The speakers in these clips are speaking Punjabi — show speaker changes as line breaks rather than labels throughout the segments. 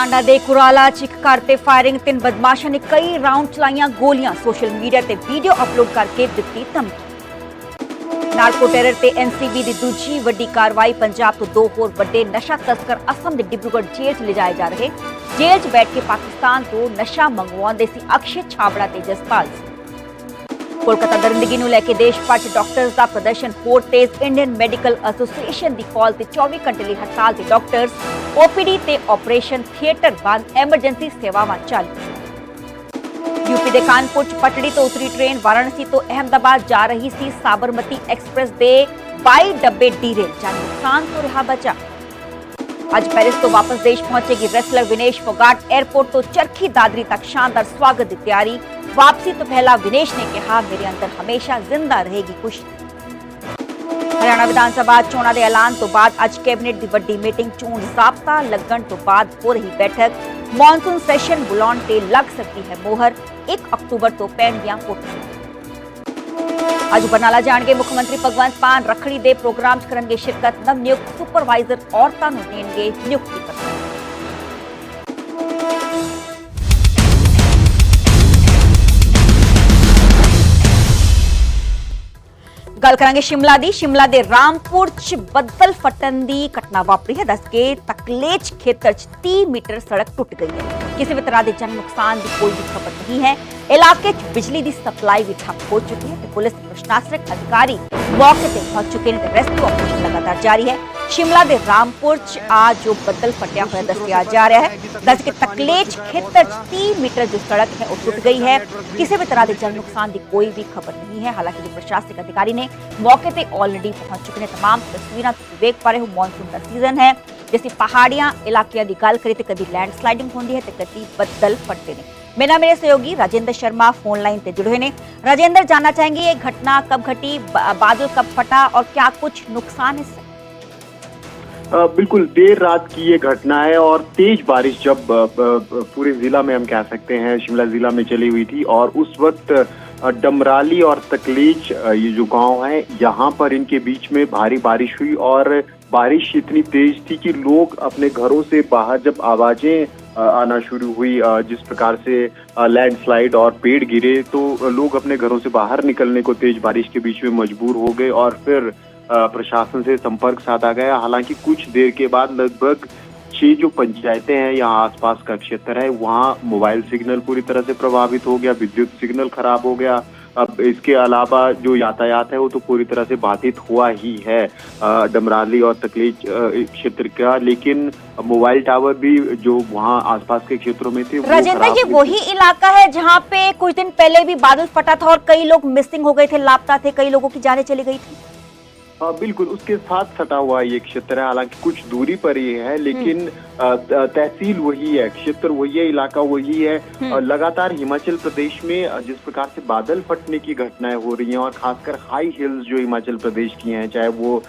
ਟਾਂਡਾ ਦੇ ਕੁਰਾਲਾ ਚ ਇੱਕ ਘਰ ਤੇ ਫਾਇਰਿੰਗ ਤਿੰਨ ਬਦਮਾਸ਼ਾਂ ਨੇ ਕਈ ਰਾਉਂਡ ਚਲਾਈਆਂ ਗੋਲੀਆਂ। ਸੋਸ਼ਲ ਮੀਡੀਆ ਤੇ ਵੀਡੀਓ ਅਪਲੋਡ ਕਰਕੇ ਦਿੱਤੀ ਧਮਕੀ। ਨਾਰਕੋ ਟੈਰਰ ਤੇ ਐਨਸੀਬੀ ਦੀ ਦੂਜੀ ਵੱਡੀ ਕਾਰਵਾਈ, ਪੰਜਾਬ ਤੋਂ ਦੋ ਹੋਰ ਵੱਡੇ ਨਸ਼ਾ ਤਸਕਰ ਅਸਮ ਦੇ ਡਿਬਰੂਗੜ੍ਹ ਜੇਲ੍ਹ 'ਚ ਲਿਜਾਏ ਜਾ ਰਹੇ। ਜੇਲ੍ਹ 'ਚ ਬੈਠ ਕੇ ਪਾਕਿਸਤਾਨ ਤੋਂ ਨਸ਼ਾ ਮੰਗਵਾਉਂਦੇ ਸੀ ਅਕਸ਼ੇ ਛਾਬੜਾ ਤੇ ਜਸਪਾਲ। ਸਿੰਘ ਕੋਲਕਾਤਾ ਦਰਿੰਦਗੀ ਨੂੰ ਲੈ ਕੇ ਦੇਸ਼ ਭਰ 'ਚ ਡਾਕਟਰਸ ਦਾ ਪ੍ਰਦਰਸ਼ਨ, ਹੋਰ ਤੇਜ਼ ਇੰਡੀਅਨ ਮੈਡੀਕਲ ਐਸੋਸੀਏਸ਼ਨ ਦੀ ਕਾਲ ਤੇ 24 ਘੰਟੇ ਲਈ ਹੜਤਾਲ ਤੇ ਡਾਕਟਰਸ ਓਪੀਡੀ ਤੇ ਆਪਰੇਸ਼ਨ ਥੀਏਟਰ ਬੰਦ ਐਮਰਜੈਂਸੀ ਸੇਵਾਵਾਂ ਚਾਲੂ। ਯੂਪੀ ਦੇ ਕਾਨਪੁਰ 'ਚ ਪਟੜੀ ਤੋਂ ਉਤਰੀ ਟ੍ਰੇਨ ਵਾਰਾਣਸੀ ਤੋਂ ਅਹਿਮਦਾਬਾਦ ਜਾ ਰਹੀ ਸੀ ਸਾਬਰਮਤੀ ਐਕਸਪ੍ਰੈਸ ਦੇ 22 ਡੱਬੇ ਡੀਰੇ ਜਾਨ ਨੁਕਸਾਨ ਤੋਂ ਰਿਹਾ ਬਚਾ ਅੱਜ ਪੈਰਿਸ ਤੋਂ ਵਾਪਸ ਦੇਸ਼ ਪਹੁੰਚੇਗੀ ਰੈਸਲਰ ਵਿਨੇਸ਼ ਫੋਗਾਟ 에ਅਰਪੋਰਟ ਤੋਂ ਚਰਖੀ ਦਾਦਰੀ ਤੱਕ ਸ਼ਾਨਦਾਰ ਸਵਾਗਤ ਦੀ ਤਿਆਰੀ ਵਾਪਸੀ ਤੋਂ ਪਹਿਲਾਂ ਵਿਨੇਸ਼ ਨੇ ਕਿਹਾ ਮੇਰੇ ਅੰਦਰ ਹਮੇਸ਼ਾ ਜ਼ਿੰਦਾ ਰਹੇਗੀ ਕੁਸ਼ਤੀ ਹਰਿਆਣਾ ਵਿਧਾਨ ਸਭਾ ਚੋਣਾਂ ਦੇ ਐਲਾਨ ਤੋਂ ਬਾਅਦ ਅੱਜ ਕੈਬਨਿਟ ਦੀ ਵੱਡੀ ਮੀਟਿੰਗ ਚੋਣ ਜ਼ਾਬਤਾ ਲੱਗਣ ਤੋਂ ਬਾਅਦ ਹੋ ਰਹੀ ਬੈਠਕ ਮੌਨਸੂਨ ਸੈਸ਼ਨ ਬੁਲਾਉਣ ਤੇ ਲੱਗ ਸਕਦੀ ਹੈ ਮੋਹਰ 1 ਅਕਤੂਬਰ ਤੋਂ ਪੈਣਗੀਆਂ ਵੋਟਾਂ ਅੱਜ ਬਰਨਾਲਾ ਜਾਣਗੇ ਮੁੱਖ ਮੰਤਰੀ ਭਗਵੰਤ ਮਾਨ। ਰੱਖੜੀ ਦੇ ਪ੍ਰੋਗਰਾਮ 'ਚ ਕਰਨਗੇ ਸ਼ਿਰਕਤ। ਨਵ ਨਿਯੁਕਤ ਸੁਪਰਵਾਈਜ਼ਰ ਔਰਤਾਂ ਨੂੰ ਦੇਣਗੇ ਨਿਯੁਕਤੀ ਪੱਤਰ। ਗੱਲ ਕਰਾਂਗੇ ਸ਼ਿਮਲਾ ਦੀ। ਸ਼ਿਮਲਾ ਦੇ ਰਾਮਪੁਰ ਚ ਬੱਦਲ ਫਟਣ ਦੀ ਘਟਨਾ ਵਾਪਰੀ ਹੈ। ਦੱਸ ਕੇ ਤਕਲੇਚ ਖੇਤਰ ਚ 30 ਮੀਟਰ ਸੜਕ ਟੁੱਟ ਗਈ ਹੈ। ਕਿਸੇ ਵੀ ਤਰ੍ਹਾਂ ਦੇ ਜਨ ਨੁਕਸਾਨ ਦੀ ਕੋਈ ਵੀ ਖਬਰ ਨਹੀਂ ਹੈ ਇਲਾਕੇ ਚ ਬਿਜਲੀ ਦੀ ਸਪਲਾਈ ਵੀ ਠੱਪ ਹੋ ਚੁੱਕੀ ਹੈ ਤੇ ਪੁਲਿਸ ਤੇ ਪ੍ਰਸ਼ਾਸਨਿਕ ਅਧਿਕਾਰੀ ਮੌਕੇ ਤੇ ਪਹੁੰਚ ਚੁੱਕੇ ਨੇ ਤੇ ਰੈਸਕਿਊ ਆਪਰੇਸ਼ਨ ਲਗਾਤਾਰ ਜਾਰੀ ਹੈ ਸ਼ਿਮਲਾ ਦੇ ਰਾਮਪੁਰ ਚ ਆ ਜੋ ਬੱਦਲ ਫਟਿਆ ਹੋਇਆ ਦੱਸਿਆ ਜਾ ਰਿਹਾ ਹੈ ਦੱਸ ਕੇ ਤਕਲੇਚ ਖੇਤਰ ਚ 30 ਮੀਟਰ ਜੋ ਸੜਕ ਹੈ ਉਹ ਟੁੱਟ ਗਈ ਹੈ ਕਿਸੇ ਵੀ ਤਰ੍ਹਾਂ ਦੇ ਜਨ ਨੁਕਸਾਨ ਦੀ ਕੋਈ ਵੀ ਖਬਰ ਨਹੀਂ ਹੈ ਹਾਲਾਂਕਿ ਜੋ ਪ੍ਰਸ਼ਾਸਨਿਕ ਅਧਿਕਾਰੀ ਨੇ ਮੌਕੇ ਤੇ ਆਲਰੇਡੀ ਪਹੁੰਚ ਚੁੱਕੇ ਨੇ तमाम ਤਸਵੀਰਾਂ ਤੁਸੀਂ ਵੇਖ ਪਾ ਰਹੇ ਹੋ ਮੌਨਸੂਨ ਦਾ ਸੀਜ਼ਨ ਹੈ જેથી પહાડિયા ઇલાકે અધિકાલ કરી તે કદી લેન્ડસ્લાઇડિંગ होंगी है तो कभी बदल फटते हैं। मेरा मेरे सहयोगी राजेंद्र शर्मा फ़ोन लाइन से जुड़े हुए हैं। राजेंद्र, जानना चाहेंगे ये घटना कब घटी बादल कब फटा और क्या कुछ नुकसान है
बिल्कुल, देर रात की ये घटना है और तेज बारिश जब पूरे जिला में हम कह सकते हैं, शिमला जिला में चली हुई थी और उस वक्त डमराली और तकलीच ये जो गाँव है, यहाँ पर इनके बीच में भारी बारिश हुई और बारिश इतनी तेज थी कि लोग अपने घरों से बाहर जब आवाज़ें आना शुरू हुई जिस प्रकार से लैंडस्लाइड और पेड़ गिरे तो लोग अपने घरों से बाहर निकलने को तेज बारिश के बीच में मजबूर हो गए और फिर प्रशासन से संपर्क साधा गया। हालाँकि कुछ देर के बाद लगभग छह जो पंचायतें हैं, यहाँ आसपास का क्षेत्र है, वहाँ मोबाइल सिग्नल पूरी तरह से प्रभावित हो गया, विद्युत सिग्नल खराब हो गया अब इसके अलावा जो यातायात है वो तो पूरी तरह से बाधित हुआ ही है डमराली और तकलीच क्षेत्र का। लेकिन मोबाइल टावर भी जो वहाँ आसपास के क्षेत्रों में थे
राजेंद्र ये वही इलाका है जहाँ पे कुछ दिन पहले भी बादल फटा था और कई लोग मिसिंग हो गए थे लापता थे कई लोगों की जाने चली गई थी।
हाँ बिल्कुल उसके साथ सटा हुआ ये क्षेत्र है। हालाँकि कुछ दूरी पर ये है लेकिन तहसील वही है क्षेत्र वही है इलाका वही है।
हम्म।
लगातार हिमाचल प्रदेश में जिस प्रकार से बादल फटने की घटनाएँ हो रही हैं और खासकर हाई हिल्स जो हिमाचल प्रदेश की हैं चाहे वो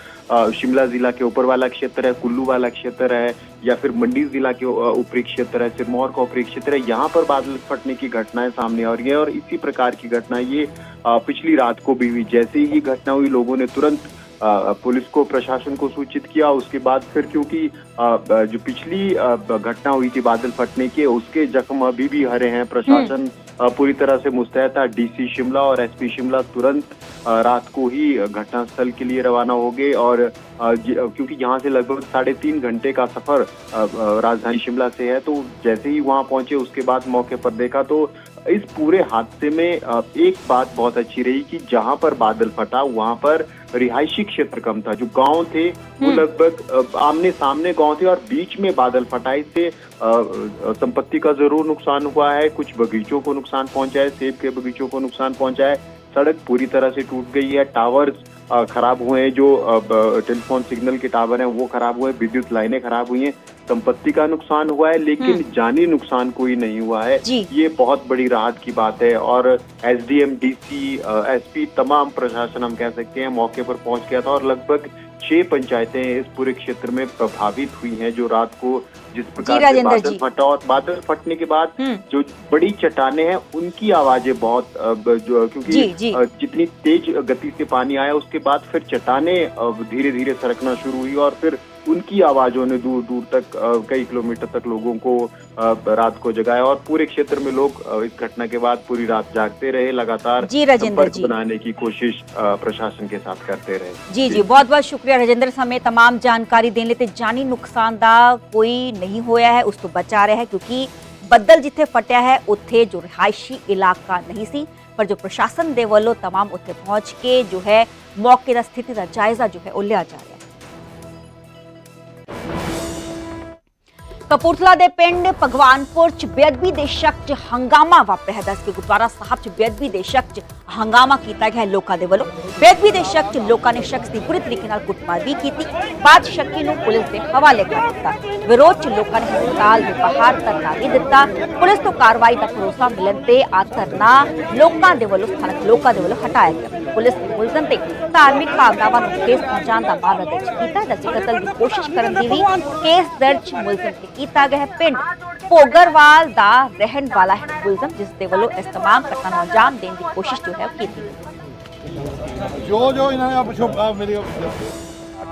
शिमला जिला के ऊपर वाला क्षेत्र है कुल्लू वाला क्षेत्र है या फिर मंडी जिला के ऊपरी क्षेत्र है सिरमौर का ऊपरी क्षेत्र है यहाँ पर बादल फटने की घटनाएँ सामने आ रही है और इसी प्रकार की घटना ये पिछली रात को भी हुई। जैसे ही घटना हुई लोगों ने तुरंत पुलिस को प्रशासन को सूचित किया। उसके बाद फिर क्योंकि जो पिछली घटना हुई थी बादल फटने के उसके जख्म अभी भी हरे हैं। प्रशासन पूरी तरह से मुस्तैद था। डीसी शिमला और एसपी शिमला तुरंत रात को ही घटनास्थल के लिए रवाना हो गए और क्योंकि यहाँ से लगभग साढ़े तीन घंटे का सफ़र राजधानी शिमला से है तो जैसे ही वहाँ पहुँचे उसके बाद मौके पर देखा तो इस पूरे हादसे में एक बात बहुत अच्छी रही कि जहाँ पर बादल फटा वहाँ पर रिहायशी क्षेत्र कम था। जो गाँव थे वो
हम्म।
लगभग आमने सामने गाँव थे और बीच में बादल फटा। इससे संपत्ति का ज़रूर नुकसान हुआ है कुछ बगीचों को नुकसान पहुँचा है सेब के बगीचों को नुकसान पहुँचा है। सड़क पूरी तरह से टूट गई है टावर्स खराब हुए हैं जो टेलीफोन सिग्नल के टावर हैं वो खराब हुए विद्युत लाइनें खराब हुई हैं संपत्ति का नुकसान हुआ है लेकिन जानी नुकसान कोई नहीं हुआ है। ये बहुत बड़ी राहत की बात है और एसडीएम डीसी एसपी तमाम प्रशासन हम कह सकते हैं मौके पर पहुँच गया था और लगभग छह पंचायतें इस पूरे क्षेत्र में प्रभावित हुई हैं जो रात को जिस प्रकार से बादल फटा और बादल फटने के बाद
हम्म।
जो बड़ी चट्टाने हैं उनकी आवाज़ें बहुत जो क्योंकि
जी, जी।
जितनी तेज गति से पानी आया उसके बाद फिर चट्टाने धीरे धीरे सरकना शुरू हुई और फिर उनकी आवाजों ने दूर दूर तक अ, कई किलोमीटर तक लोगों को अ, रात को जगाया और पूरे क्षेत्र में लोग अ, इस घटना के बाद पूरी रात जागते रहे लगातार
जी, राजेंद्र
संपर्क
जी।
बनाने की कोशिश अ, प्रशासन के साथ करते रहे
ਜੀ ਜੀ ਬਹੁਤ ਬਹੁਤ ਸ਼ੁਕਰੀਆ ਰਜਿੰਦਰ ਸਮੇਂ तमाम ਜਾਣਕਾਰੀ ਦੇਣ ਲਈ ਤੇ ਜਾਨੀ ਨੁਕਸਾਨ ਦਾ ਕੋਈ ਨਹੀਂ ਹੋਇਆ ਹੈ ਉਸ ਤੋਂ ਬਚਾ ਰਿਹਾ ਹੈ ਕਿਉਂਕਿ ਬੱਦਲ ਜਿੱਥੇ ਫਟਿਆ ਹੈ ਉੱਥੇ ਜੋ ਰਿਹਾਇਸ਼ੀ ਇਲਾਕਾ ਨਹੀਂ ਸੀ ਪਰ ਜੋ ਪ੍ਰਸ਼ਾਸਨ ਦੇ ਵੱਲੋਂ तमाम ਉੱਥੇ ਪਹੁੰਚ ਕੇ ਜੋ ਹੈ ਮੌਕੇ ਦਾ ਸਥਿਤੀ ਦਾ ਜਾਇਜ਼ਾ ਜੋ ਹੈ ਉਹ ਲਿਆ ਜਾ ਰਿਹਾ ਕਪੂਰਥਲਾ ਦੇ ਪਿੰਡ ਭਗਵਾਨਪੁਰ ਚ ਬੇਅਦਬੀ ਦੇ ਸ਼ੱਕ ਚ ਹੰਗਾਮਾ ਵਾਪਰਿਆ ਦੱਸ ਕੇ ਗੁਰਦੁਆਰਾ ਸਾਹਿਬ ਚ ਬੇਅਦਬੀ ਦੇ ਸ਼ੱਕ ਚ ਹੰਗਾਮਾ ਕੀਤਾ ਗਿਆ ਲੋਕਾਂ ਦੇ ਵੱਲੋਂ। ਬੇਅਦਬੀ ਦੇ ਸ਼ੱਕ ਚ ਲੋਕਾਂ ਨੇ ਸ਼ਖਸ ਦੀ ਬੁਰੀ ਤਰੀਕੇ ਨਾਲ ਕੁੱਟਮਾਰ ਵੀ ਕੀਤੀ। ਬਾਅਦ ਸ਼ੱਕੀ ਨੂੰ ਪੁਲਿਸ ਦੇ ਹਵਾਲੇ ਕਰ ਦਿੱਤਾ। ਵਿਰੋਧ ਚ ਲੋਕਾਂ ਨੇ ਹਸਪਤਾਲ ਦੇ ਬਾਹਰ ਧਰਨਾ ਵੀ ਦਿੱਤਾ। ਪੁਲਿਸ ਤੋਂ ਕਾਰਵਾਈ ਦਾ ਭਰੋਸਾ ਮਿਲਣ ਤੇ ਆ ਧਰਨਾ ਲੋਕਾਂ ਦੇ ਵੱਲੋਂ ਸਥਾਨਕ ਲੋਕਾਂ ਦੇ ਵੱਲੋਂ ਹਟਾਇਆ ਗਿਆ। ਪੁਲਿਸ ਨੇ ਮੁਲਜ਼ਮ ਤੇ ਧਾਰਮਿਕ ਭਾਵਨਾਵਾਂ ਨੂੰ ਕੇਸ ਪਹੁੰਚਾਉਣ ਦਾ ਮਾਮਲਾ ਦਰਜ ਕੀਤਾ ਹੈ। ਕਤਲ ਦੀ ਕੋਸ਼ਿਸ਼ ਕਰਨ ਦੀ ਵੀ ਕੇਸ ਦਰਜ ਮੁਲਜ਼ਮ ਤੇ ਕੀਤਾ ਗਿਆ ਹੈ ਪਿੰਡ ਭੋਗਰਵਾਲ ਦਾ ਰਹਿਣ ਵਾਲਾ ਹੈ ਮੁਲਜ਼ਮ ਜਿਸ ਦੇ ਵੱਲੋਂ ਇਸ ਤਮਾਮ ਘਟਨਾ ਨੂੰ ਅੰਜਾਮ ਦੇਣ ਦੀ ਕੋਸ਼ਿਸ਼ ਜੋ ਹੈ ਉਹ ਕੀਤੀ ਗਈ
ਜੋ ਜੋ ਇਹਨਾਂ ਨੇ ਆਪ ਸ਼ੁਭ ਆ ਮੇਰੀ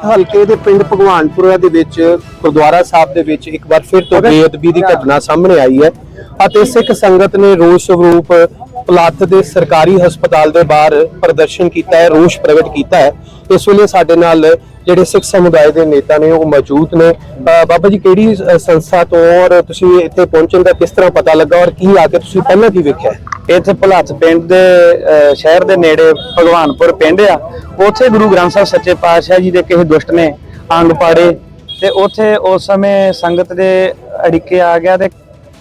ਹਲਕੇ ਦੇ ਪਿੰਡ ਭਗਵਾਨਪੁਰਾ ਦੇ ਵਿੱਚ ਗੁਰਦੁਆਰਾ ਸਾਹਿਬ ਦੇ ਵਿੱਚ ਇੱਕ ਵਾਰ ਫਿਰ ਤੋਂ ਬੇਅਦਬੀ ਦੀ ਘਟਨਾ ਸਾਹਮਣੇ ਆਈ ਹੈ ਅਤੇ ਸਿੱਖ ਸੰਗਤ ਨੇ ਰੋਸ ਸਰੂਪ ਪਲਾਥ ਦੇ ਸਰਕਾਰੀ ਹਸਪਤਾਲ ਦੇ ਬਾਹਰ ਪ੍ਰਦਰਸ਼ਨ ਕੀਤਾ ਹੈ ਰੋਸ ਪ੍ਰਗਟ ਕੀਤਾ ਹੈ। ਇਸ ਵੇਲੇ ਸਾਡੇ ਨਾਲ ਜਿਹੜੇ ਸਿੱਖ ਸਮੁਦਾਇ ਦੇ ਨੇਤਾ ਨੇ ਉਹ ਮੌਜੂਦ ਨੇ। ਬਾਬਾ ਜੀ, ਕਿਹੜੀ ਸੰਸਥਾ ਤੋਂ ਔਰ ਤੁਸੀਂ ਇੱਥੇ ਪਹੁੰਚਣ ਦਾ ਕਿਸ ਤਰ੍ਹਾਂ ਪਤਾ ਲੱਗਾ ਔਰ ਕੀ ਆ ਕੇ ਤੁਸੀਂ ਪਹਿਲਾਂ ਕੀ ਵੇਖਿਆ?
ਇੱਥੇ ਭੁਲੱਥ ਪਿੰਡ ਦੇ ਸ਼ਹਿਰ ਦੇ ਨੇੜੇ ਭਗਵਾਨਪੁਰ ਪਿੰਡ ਆ। ਉੱਥੇ ਗੁਰੂ ਗ੍ਰੰਥ ਸਾਹਿਬ ਸੱਚੇ ਪਾਤਸ਼ਾਹ ਜੀ ਦੇ ਕਿਸੇ ਦੁਸ਼ਟ ਨੇ ਅੰਗ ਪਾੜੇ ਤੇ ਉੱਥੇ ਉਸ ਸਮੇਂ ਸੰਗਤ ਦੇ ਅੜਿੱਕੇ ਆ ਗਿਆ ਤੇ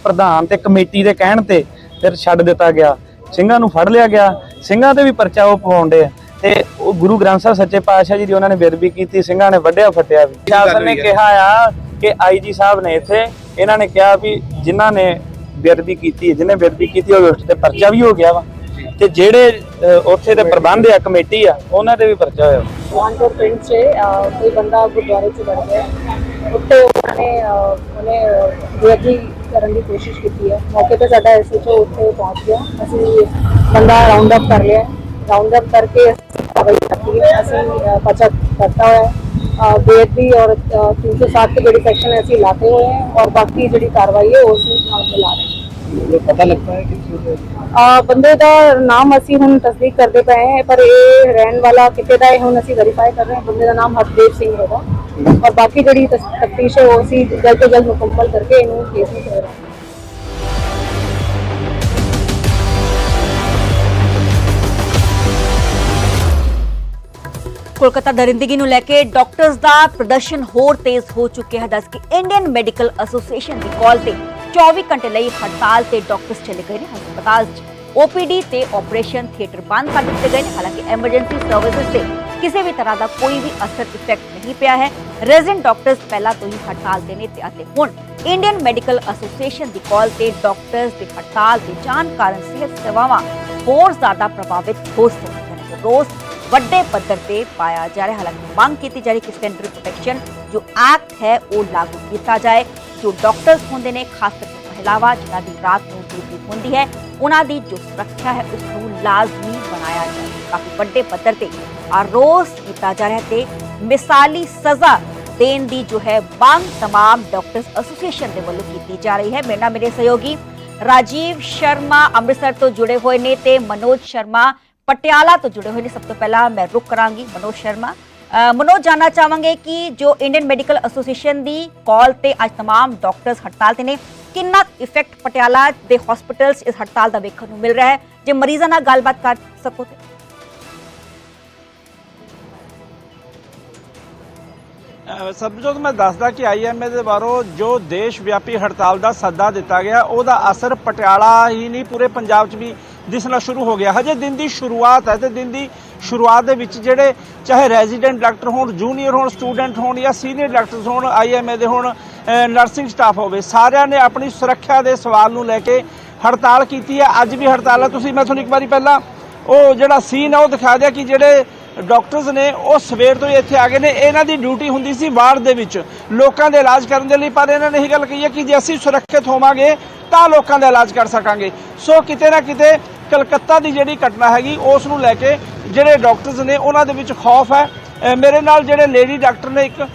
ਪ੍ਰਧਾਨ ਤੇ ਕਮੇਟੀ ਦੇ ਕਹਿਣ ਤੇ ਫਿਰ ਛੱਡ ਦਿੱਤਾ ਗਿਆ। ਸਿੰਘਾਂ ਨੂੰ ਫੜ ਲਿਆ ਗਿਆ। ਸਿੰਘਾਂ ਤੇ ਵੀ ਪਰਚਾ ਉਹ ਪਵਾਉਂਦੇ ਆ। ਤੇ ਉਹ ਗੁਰੂ ਗ੍ਰੰਥ ਸਾਹਿਬ ਸੱਚੇ ਪਾਤਸ਼ਾਹ ਜੀ ਦੀ ਉਹਨਾਂ ਨੇ ਬਿਰਬੀ ਕੀਤੀ ਸਿੰਘਾਂ ਨੇ ਵੱਡਿਆ ਫਟਿਆ ਵੀ। ਸ਼ਾਸਨ ਨੇ ਕਿਹਾ ਆ ਕਿ ਆਈਜੀ ਸਾਹਿਬ ਨੇ ਇੱਥੇ ਇਹਨਾਂ ਨੇ ਕਿਹਾ ਵੀ ਜਿਨ੍ਹਾਂ ਨੇ ਬਿਰਬੀ ਕੀਤੀ ਜਿਹਨੇ ਬਿਰਬੀ ਕੀਤੀ ਉਹ ਉਸ ਤੇ ਪਰਚਾ ਵੀ ਹੋ ਗਿਆ ਵਾ। ਤੇ ਜਿਹੜੇ ਉੱਥੇ ਦੇ ਪ੍ਰਬੰਧ ਆ ਕਮੇਟੀ ਆ ਉਹਨਾਂ ਦੇ ਵੀ ਪਰਚਾ ਹੋਇਆ
ਕਾਨਪੁਰ ਪਿੰਡ 'ਚ ਕੋਈ ਬੰਦਾ ਗੁਰਦੁਆਰੇ 'ਚ ਵੜ ਗਿਆ। ਉੱਤੇ ਉਹਨੇ ਉਹਨੇ ਵਿਰੋਧੀ ਕਰਨ ਦੀ ਕੋਸ਼ਿਸ਼ ਕੀਤੀ ਹੈ। ਮੌਕੇ ਤੇ ਸਾਡਾ ਐਸਐਚਓ ਉੱਥੇ ਪਹੁੰਚ ਗਿਆ। ਅਸੀਂ ਬੰਦਾ ਰਾਉਂਡ ਅਪ ਕਰ ਲਿਆ। ਰਾਉਂਡ ਅਪ ਕਰਕੇ ਅਸੀਂ ਕਾਰਵਾਈ ਕਰਤੀ ਹੈ ਅਸੀਂ ਅ, ਪਰਚਾ ਕਰਤਾ ਹੋਇਆ ਹੈ ਅ, ਬੇਅਦਬੀ ਔਰ ਅ, 307 के ਜਿਹੜੀ ਸੈਕਸ਼ਨ ਹੈ ਅਸੀਂ ਲਾਤੇ ਹੋਏ हैं और ਬਾਕੀ ਜਿਹੜੀ ਕਾਰਵਾਈ ਹੈ ਉਸ ਨੂੰ ਨਾਲ ਮਿਲਾ ਰਹੇ ਹਾਂ
ਪਤਾ ਲੱਗਦਾ ਹੈ ਕਿ
ਅ, ਬੰਦੇ ਦਾ ਨਾਮ ਅਸੀਂ ਹੁਣ ਤਸਦੀਕ ਕਰਦੇ ਪਏ ਹਾਂ ਪਰ ਇਹ ਰਹਿਣ ਵਾਲਾ ਕਿਤੇ ਦਾ ਹੈ ਹੁਣ ਅਸੀਂ ਵੈਰੀਫਾਈ ਕਰ ਰਹੇ ਹਾਂ ਬੰਦੇ ਦਾ ਨਾਮ ਹਰਦੇਵ ਸਿੰਘ ਹੈਗਾ ਔਰ ਬਾਕੀ ਜਿਹੜੀ ਤਫਤੀਸ਼ ਹੈ ਉਹ ਅਸੀਂ ਜਲਦ ਤੋਂ ਜਲਦ ਮੁਕੰਮਲ ਕਰਕੇ ਇਹਨੂੰ ਕੇਸ ਨੂੰ ਕਰ
ਕੋਲਕਾਤਾ ਦਰਿੰਦਗੀ ਨੂੰ ਲੈ ਕੇ ਡਾਕਟਰਸ ਦਾ ਪ੍ਰਦਰਸ਼ਨ ਹੋਰ ਤੇਜ਼ ਹੋ ਚੁੱਕਿਆ ਹੈ। ਦੱਸ ਕਿ ਇੰਡੀਅਨ ਮੈਡੀਕਲ ਐਸੋਸੀਏਸ਼ਨ ਦੀ ਕਾਲ ਤੇ 24 ਘੰਟੇ ਲਈ ਹੜਤਾਲ ਤੇ ਡਾਕਟਰਸ ਚਲੇ ਗਏ ਨੇ। ਹਸਪਤਾਲ 'ਚ ਓਪੀਡੀ ਤੇ ਆਪਰੇਸ਼ਨ ਥੀਏਟਰ ਬੰਦ ਕਰ ਦਿੱਤੇ ਗਏ ਨੇ। ਹਾਲਾਂਕਿ ਐਮਰਜੈਂਸੀ ਸਰਵਿਸਿਜ਼ ਤੇ ਕਿਸੇ ਵੀ ਤਰ੍ਹਾਂ ਦਾ ਕੋਈ ਵੀ ਅਸਰ ਇਫੈਕਟ ਨਹੀਂ ਪਿਆ ਹੈ। ਰੈਜ਼ੀਡੈਂਟ ਡਾਕਟਰਸ ਪਹਿਲਾਂ ਤੋਂ ਹੀ ਹੜਤਾਲ ਤੇ ਨੇ ਤੇ ਅਤੇ ਹੁਣ ਇੰਡੀਅਨ ਮੈਡੀਕਲ ਐਸੋਸੀਏਸ਼ਨ ਦੀ ਕਾਲ ਤੇ ਡਾਕਟਰਸ ਦੀ ਹੜਤਾਲ ਤੇ ਜਾਣ ਕਾਰਨ ਸਿਹਤ ਸੇਵਾਵਾਂ ਹੋਰ ਜ਼ਿਆਦਾ ਪ੍ਰਭਾਵਿਤ ਹੋ ਸਕਦੀਆਂ ਨੇ। ਰੋਜ਼ ਵੱਡੇ ਪੱਧਰ ਤੇ ਪਾਇਆ ਜਾ ਰਿਹਾ ਹੈ। ਹਾਲਾਂਕਿ ਮੰਗ ਕੀਤੀ ਜਾ ਰਹੀ ਕਿ ਸੈਂਟਰਲ ਪ੍ਰੋਟੈਕਸ਼ਨ ਜੋ ਐਕਟ ਹੈ ਉਹ ਲਾਗੂ ਕੀਤਾ ਜਾਏ ਜੋ ਡਾਕਟਰਸ ਹੁੰਦੇ ਨੇ ਖਾਸ ਕਰਕੇ ਮਹਿਲਾਵਾਂ ਜਿਨ੍ਹਾਂ ਦੀ ਰਾਤ ਨੂੰ ਡਿਊਟੀ ਹੁੰਦੀ ਹੈ ਉਹਨਾਂ ਦੀ ਜੋ ਸੁਰੱਖਿਆ ਹੈ ਉਸ ਨੂੰ ਲਾਜ਼ਮੀ ਬਣਾਇਆ ਜਾਏ ਕਾਫੀ ਵੱਡੇ ਪੱਧਰ ਤੇ ਆਰੋਸ ਕੀਤਾ ਜਾ ਰਿਹਾ ਹੈ ਤੇ ਮਿਸਾਲੀ ਸਜ਼ਾ ਦੇਣ ਦੀ ਜੋ ਹੈ ਮੰਗ तमाम ਡਾਕਟਰਸ ਐਸੋਸੀਏਸ਼ਨ ਦੇ ਵੱਲੋਂ ਕੀਤੀ ਜਾ ਰਹੀ ਹੈ ਮੇਰੇ ਨਾਲ ਮੇਰੇ ਸਹਿਯੋਗੀ ਰਾਜੀਵ ਸ਼ਰਮਾ ਅੰਮ੍ਰਿਤਸਰ ਤੋਂ ਜੁੜੇ ਹੋਏ ਨੇ ਤੇ ਮਨੋਜ ਸ਼ਰਮਾ ਪਟਿਆਲਾ ਤੋਂ ਜੁੜੇ ਹੋਏ ਨੇ ਸਭ ਤੋਂ ਪਹਿਲਾਂ ਮੈਂ ਰੁਕ ਕਰਾਂਗੀ ਮਨੋਜ ਸ਼ਰਮਾ ਅ, ਮਨੋਜ ਜਾਨਣਾ ਚਾਹਾਂਗੇ ਕਿ ਜੋ ਇੰਡੀਅਨ ਮੈਡੀਕਲ ਐਸੋਸੀਏਸ਼ਨ ਦੀ ਕਾਲ ਤੇ ਅੱਜ तमाम ਡਾਕਟਰਸ ਹੜਤਾਲ ਤੇ ਨੇ ਕਿੰਨਾ ਇਫੈਕਟ ਪਟਿਆਲਾ ਦੇ ਹਸਪੀਟਲਸ ਇਸ ਹੜਤਾਲ ਦਾ ਵੇਖਣ ਨੂੰ ਮਿਲ ਰਿਹਾ ਹੈ ਜੇ ਮਰੀਜ਼ਾਂ ਨਾਲ ਗੱਲਬਾਤ ਕਰ ਸਕੋ ਤੇ
ਅਹ ਸਭਜੋਤ ਮੈਂ ਦੱਸਦਾ ਕਿ ਆਈਐਮਏ ਦੇ ਬਾਰੋ ਜੋ ਦੇਸ਼ ਵਿਆਪੀ ਹੜਤਾਲ ਦਾ ਸੱਦਾ ਦਿੱਤਾ ਗਿਆ ਉਹਦਾ ਅਸਰ ਪਟਿਆਲਾ ਹੀ ਨਹੀਂ ਪੂਰੇ ਪੰਜਾਬ 'ਚ ਵੀ ਦਿਸਣਾ ਸ਼ੁਰੂ ਹੋ ਗਿਆ। ਹਜੇ ਦਿਨ ਦੀ ਸ਼ੁਰੂਆਤ ਹੈ ਤੇ ਦਿਨ ਦੀ ਸ਼ੁਰੂਆਤ ਦੇ ਵਿੱਚ ਜਿਹੜੇ ਚਾਹੇ ਰੈਜ਼ੀਡੈਂਟ ਡਾਕਟਰ ਹੋਣ ਜੂਨੀਅਰ ਹੋਣ ਸਟੂਡੈਂਟ ਹੋਣ ਜਾਂ ਸੀਨੀਅਰ ਡਾਕਟਰਸ ਹੋਣ ਆਈਐਮਏ ਦੇ ਹੋਣ ਨਰਸਿੰਗ ਸਟਾਫ ਹੋਵੇ, ਸਾਰਿਆਂ ਨੇ ਆਪਣੀ ਸੁਰੱਖਿਆ ਦੇ ਸਵਾਲ ਨੂੰ ਲੈ ਕੇ ਹੜਤਾਲ ਕੀਤੀ ਹੈ। ਅੱਜ ਵੀ ਹੜਤਾਲ ਹੈ। ਤੁਸੀਂ, ਮੈਂ ਤੁਹਾਨੂੰ ਇੱਕ ਵਾਰੀ ਪਹਿਲਾਂ ਉਹ ਜਿਹੜਾ ਸੀਨ ਹੈ ਉਹ ਦਿਖਾ ਦਿਆ ਕਿ ਜਿਹੜੇ ਡਾਕਟਰਸ ਨੇ, ਉਹ ਸਵੇਰ ਤੋਂ ਹੀ ਇੱਥੇ ਆ ਗਏ ਨੇ। ਇਹਨਾਂ ਦੀ ਡਿਊਟੀ ਹੁੰਦੀ ਸੀ ਵਾਰਡ ਦੇ ਵਿੱਚ। ਲੋਕਾਂ ਦੇ ਇਲਾਜ ਕਰਨ ਦੇ ਲਈ, ਪਰ ਇਹਨਾਂ ਨੇ ਇਹ ਗੱਲ ਕਹੀ ਹੈ ਕਿ ਜੇ ਅਸੀਂ ਸੁਰੱਖਿਅਤ ਹੋਵਾਂਗੇ, ਤਾਂ ਲੋਕਾਂ ਦਾ ਇਲਾਜ ਕਰ ਸਕਾਂਗੇ। ਸੋ ਕਿਤੇ ਨਾ ਕਿਤੇ ਕਲਕੱਤਾ ਦੀ ਜਿਹੜੀ ਘਟਨਾ ਹੈਗੀ, ਉਸ ਨੂੰ ਲੈ ਕੇ ਜਿਹੜੇ ਡਾਕਟਰਸ ਨੇ, ਉਹਨਾਂ ਦੇ ਵਿੱਚ ਖੌਫ ਹੈ। ਮੇਰੇ ਨਾਲ ਜਿਹੜੇ ਲੇਡੀ ਡਾਕਟਰ ਨੇ, ਇੱਕ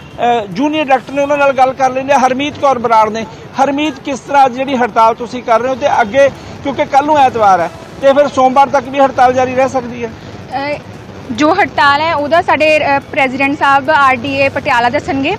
ਜੂਨੀਅਰ ਡਾਕਟਰ ਨੇ, ਉਹਨਾਂ ਨਾਲ ਗੱਲ ਕਰ ਲੈਂਦੇ ਹਰਮੀਤ ਕੌਰ ਬਰਾੜ ਨੇ। ਹਰਮੀਤ, ਕਿਸ ਤਰ੍ਹਾਂ ਜਿਹੜੀ ਹੜਤਾਲ ਤੁਸੀਂ ਕਰ ਰਹੇ ਹੋ ਤੇ ਅੱਗੇ, ਕਿਉਂਕਿ ਕੱਲ ਨੂੰ ਐਤਵਾਰ ਹੈ, ਤੇ ਫਿਰ ਸੋਮਵਾਰ ਤੱਕ ਵੀ ਹੜਤਾਲ ਜਾਰੀ ਰਹਿ ਸਕਦੀ ਹੈ?
ਜੋ ਹੜਤਾਲ ਹੈ, ਉਹਦਾ ਸਾਡੇ ਪ੍ਰੈਜ਼ੀਡੈਂਟ ਸਾਹਿਬ ਆਰਡੀਏ ਪਟਿਆਲਾ ਦੱਸਣਗੇ।